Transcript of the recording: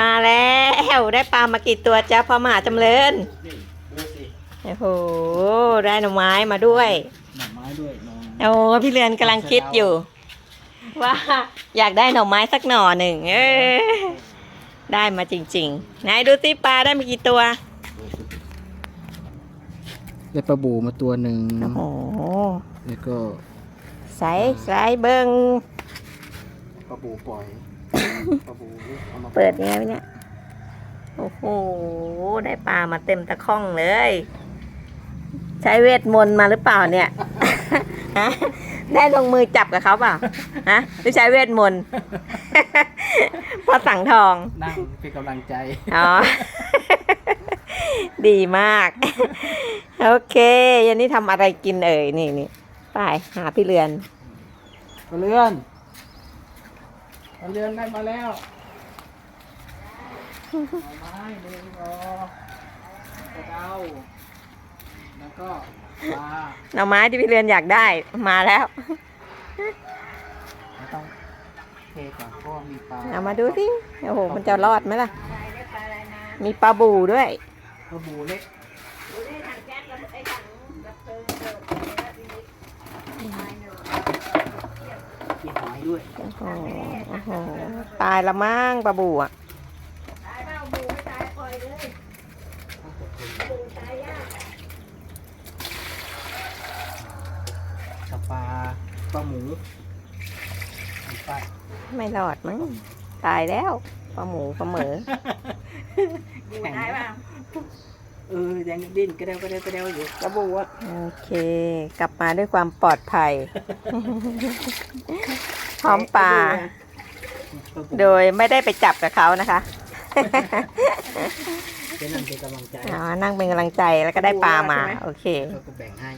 มาแล้วได้ปลามากี่ตัวจ้าพ่อมหาจำเริญนี่ดูสิโอ้โหได้หน่อไม้มาด้วยหน่อไม้ด้วยน้องโอ้พี่เรือนกำลังคิดอยู่ ว่าอยากได้หน่อไม้สักหน่อหนึ่งเออได้มาจริงๆไหนดูสิปลาได้มากี่ตัวได้ปลาบูมาตัวหนึ่งโอ้โหแล้วก็ใส่ใส่เบิง ปลาบูปล่อยปลาบูเอามาเปิดยังไงวะเนี่ย โอ้โห ได้ปลามาเต็มตะข้องเลย ใช้เวทมนต์มาหรือเปล่าเนี่ยฮะได้ลงมือจับกับเขาเปล่าฮะหรือใช้เวทมนต์พอสั่งทอง นั่งเป็นกำลังใจ อ๋อ ดีมาก โอเคยันนี้ทำอะไรกินเอ่ยนี่นี่ไปหาพี่เรือนปลาเรือนปลา เรือนได้มาแล้วหน่อไม้เดือนรอกระเดาแล้วก็ปลาหน่อไม้ที่พี่เรือนอยากได้มาแล้วไม่ต้องเทก่อนเพราะว่ามีปลาเอามาดูสิโอ้โหมันจะรอดไหมล่ะ มีปลาบูด้วยปลาบูเล็กมีหอยด้ว ยโอ้โหโอ้โหตายละมั้งปลาบูอะกับปลาปลาหมูมีปลาไม่รอดมั้งตายแล้วปลาหมูปลาเหมือแข็ง เออยังดิ้นกระเดวกระเดวกระเดวอยู่ปลาบูอะโอเค กลับมาด้วยความปลอดภัย พร้อมปลา โดยไม่ได้ไปจับกับเขานะคะจะนั่งเป็นกำลังใจอ๋อนั่งเป็นกำลังใจแล้วก็ได้ปลามา โอเคเขาก็แบ่งให้